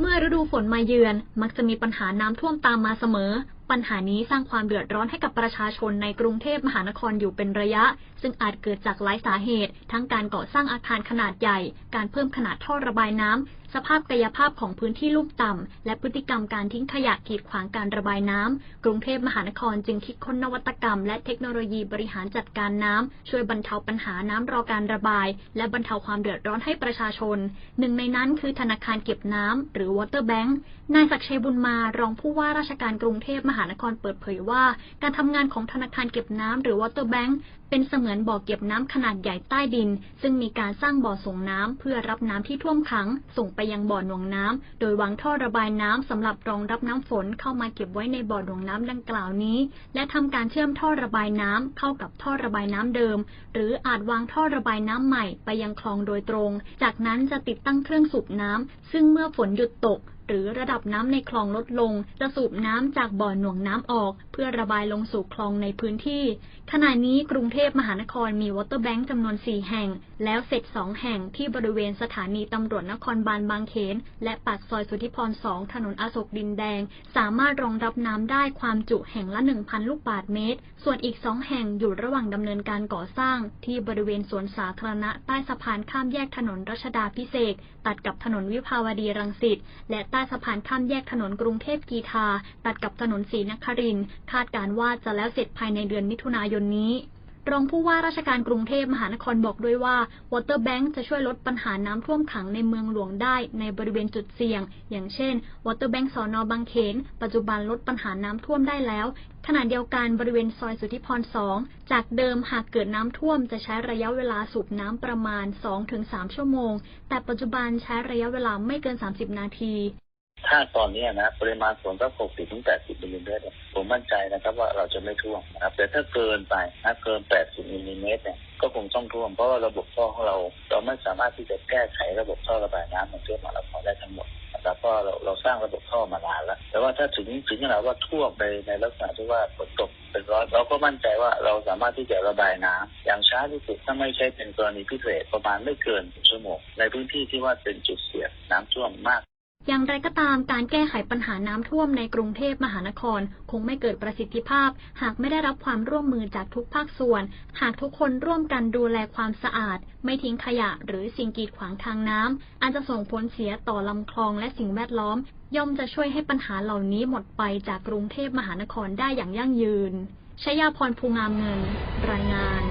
เมื่อฤดูฝนมาเยือนมักจะมีปัญหาน้ำท่วมตามมาเสมอ ปัญหานี้สร้างความเดือดร้อนให้กับประชาชนในกรุงเทพมหานครอยู่เป็นระยะ ซึ่งอาจเกิดจากหลายสาเหตุ ทั้งการก่อสร้างอาคารขนาดใหญ่ การเพิ่มขนาดท่อระบายน้ำ สภาพกายภาพของพื้นที่ลุ่มต่ำ และพฤติกรรมการทิ้งขยะกีดขวางการระบายน้ำ กรุงเทพมหานครจึงคิดค้นนวัตกรรม และเทคโนโลยีบริหารจัดการน้ำ ช่วยบรรเทาปัญหาน้ำรอการระบาย และบรรเทาความเดือดร้อนให้ประชาชน หนึ่งในนั้นคือธนาคารเก็บน้ำหรือ Water Bank นายศักชัยบุญมา รองผู้ว่าราชการกรุงเทพมหานครเปิดเผยว่า การทำงานของธนาคารเก็บน้ำหรือ Water Bank เป็นเสมือนบ่อเก็บน้ำขนาดใหญ่ใต้ดิน ซึ่งมีการสร้างบ่อส่งน้ำเพื่อรับน้ำที่ท่วมขัง ส่งไปยังบ่อหน่วงน้ำโดยวางท่อระบายน้ำสำหรับรองรับน้ำฝนเข้ามาเก็บไว้ในบ่อหน่วงน้ำดังกล่าวนี้ และทำการเชื่อมท่อระบายน้ำเข้ากับท่อระบายน้ำเดิม หรืออาจวางท่อระบายน้ำใหม่ไปยังคลองโดยตรง จากนั้นจะติดตั้งเครื่องสูบน้ำซึ่งเมื่อฝนหยุดตก หรือระดับน้ำในคลองลดลง จะสูบน้ำจากบ่อหน่วงน้ำออก เพื่อระบายลงสู่คลองในพื้นที่ ขณะนี้กรุงเทพมหานครมีวอเตอร์แบงค์จำนวน 4 แห่ง แล้วเสร็จ 2 แห่งที่บริเวณสถานีตำรวจนครบาลบางเขน และปากซอยสุทธิพร 2 ถนนอโศกดินแดง สามารถรองรับน้ำได้ความจุแห่งละ 1,000 ลูกบาศก์เมตร ส่วนอีก 2 แห่งอยู่ระหว่างดำเนินการก่อสร้าง ที่บริเวณสวนสาธารณะใต้สะพานข้ามแยกถนนรัชดาพิเศษตัดกับถนนวิภาวดีรังสิตและใต้สะพานข้ามแยกถนนกรุงเทพกีทา ตัดกับถนนศรีนครินคาดการว่าจะแล้วเสร็จภายในเดือนมิถุนายนนี้รองผู้ว่าราชการกรุงเทพมหานครบอกด้วยว่า Water Bank จะช่วยลดปัญหาน้ำท่วมขังในเมืองหลวงได้ในบริเวณจุดเสี่ยง อย่างเช่น Water Bank สอนอบางเขน ปัจจุบันลดปัญหาน้ำท่วมได้แล้ว ขณะเดียวกันบริเวณซอยสุทธิพร 2 จากเดิมหากเกิดน้ำท่วมจะใช้ระยะเวลาสูบน้ำประมาณ 2-3 ชั่วโมง แต่ปัจจุบันใช้ระยะเวลาไม่เกิน 30 นาที ถ้าตอนนี้นะปริมาณฝนสัก60ถึง80มิลลิเมตรผมมั่นใจนะครับว่าเราจะไม่ท่วมนะครับแต่ถ้าเกินไปนะเกิน80มิลลิเมตรเนี่ยก็คงต้องท่วมเพราะว่าระบบท่อของเรา เราไม่สามารถที่จะแก้ไขระบบท่อระบายน้ำในเทือกมหานครได้ทั้งหมดนะครับเพราะเราเราสร้างระบบท่อมานานแล้วแต่ว่าถ้าถึงถึงขนาดว่าท่วมไปในลักษณะที่ว่าฝนตกเป็นร้อยเราก็มั่นใจว่าเราสามารถที่จะระบายน้ำอย่างช้าที่สุดถ้าไม่ใช่เป็นกรณีพิเศษประมาณไม่เกินชั่วโมงในพื้นที่ที่ว่าเป็นจุดเสี่ยงน้ำท่วมมาก อย่างไรก็ตามการแก้ไขปัญหาน้ำท่วมในกรุงเทพมหานคร คงไม่เกิดประสิทธิภาพ หากไม่ได้รับความร่วมมือจากทุกภาคส่วน หากทุกคนร่วมกันดูแลความสะอาด ไม่ทิ้งขยะหรือสิ่งกีดขวางทางน้ำอาจจะส่งผลเสียต่อลำคลองและสิ่งแวดล้อม ย่อมจะช่วยให้ปัญหาเหล่านี้หมดไปจากกรุงเทพมหานครได้อย่างยั่งยืนชยาพรภูงามเงิน รายงาน